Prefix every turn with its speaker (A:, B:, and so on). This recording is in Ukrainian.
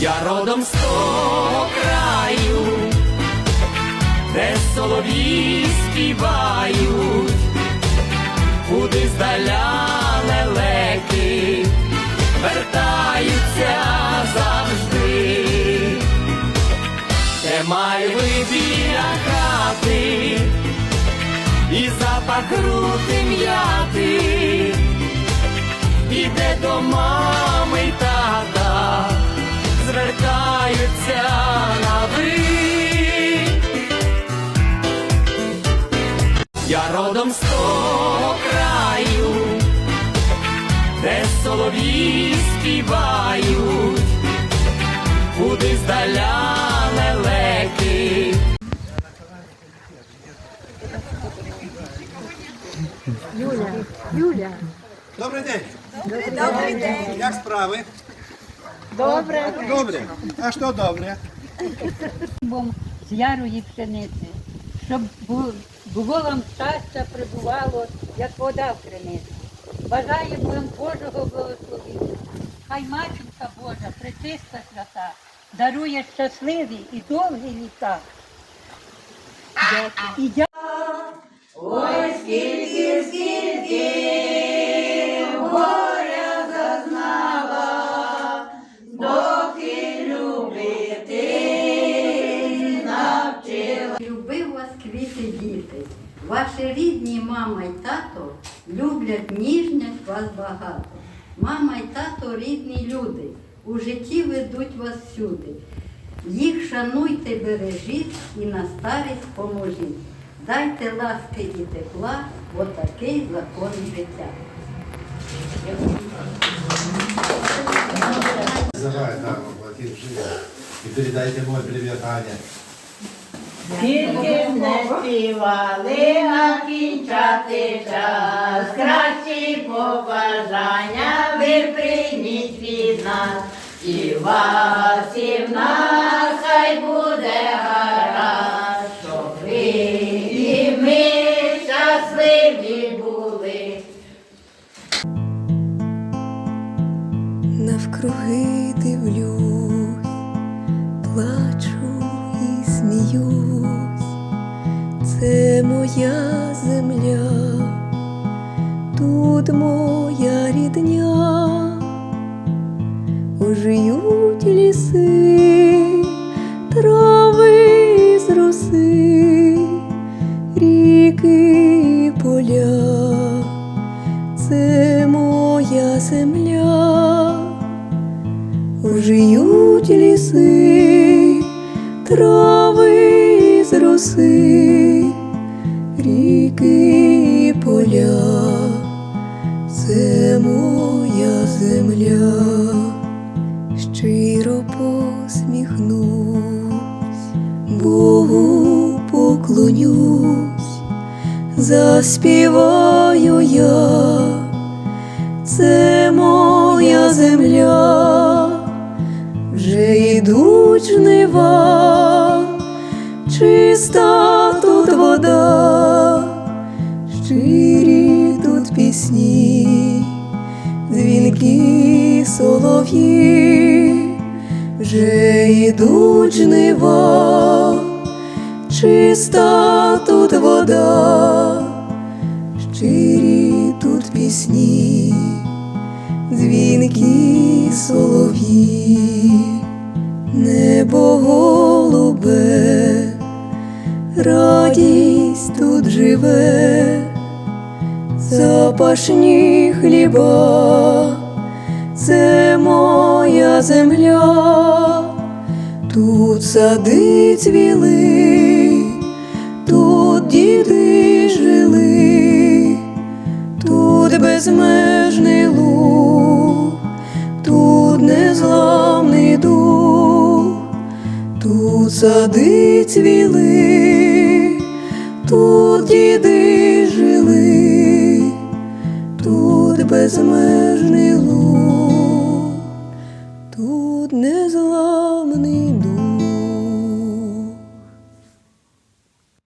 A: Я родом з того краю, де солов'ї співають, куди здаля лелеки вертаються завжди, де майви біля хати і запах груди м'яти, іде до Я родом з того краю, де солов'ї співають, куди здаля лелеки
B: Юля, Юля,
C: Добрий день. Добрий день. Як справи?
B: Добре.
C: Добре. А що добре?
B: Бом з ярої пшениці, щоб було вам щастя прибувало, як вода в криниці. Бажаємо вам Божого благословення. Хай матінка Божа, пречиста свята, дарує щасливі і довгі літа. І дякую.
D: Ваші рідні мама й тато люблять ніжнять вас багато. Мама й тато рідні люди, у житті ведуть вас всюди. Їх шануйте, бережіть і на старість поможіть. Дайте ласки і тепла, отакий закон життя.
E: Давай, да, воплотив живет. И передайте мой привет.
F: Тільки не співали, а кінчати час. Кращі побажання ви прийміть від нас. І вас, і в нас хай буде гаразд, щоб ви і ми щасливі були.
G: Навкруги дивлюсь, плачу і сміюсь, це моя земля, тут моя рідня, ожиють ліси, трави з роси, ріки і поля. Це моя земля, ожиють ліси, трави з роси, це моя земля, щиро посміхнусь, Богу поклонюсь заспіваю я, це моя земля, вже йдуть жнива, чиста тут вода, щирі пісні, дзвінки солов'ї, вже йдуть жнива чиста тут вода, щирі тут пісні, дзвінки солов'ї, небо голубе, радість тут живе, запашні хліба, це моя земля. Тут сади цвіли, тут діди жили, тут безмежний луг, тут незламний дух, тут сади цвіли, тут діди безмежні.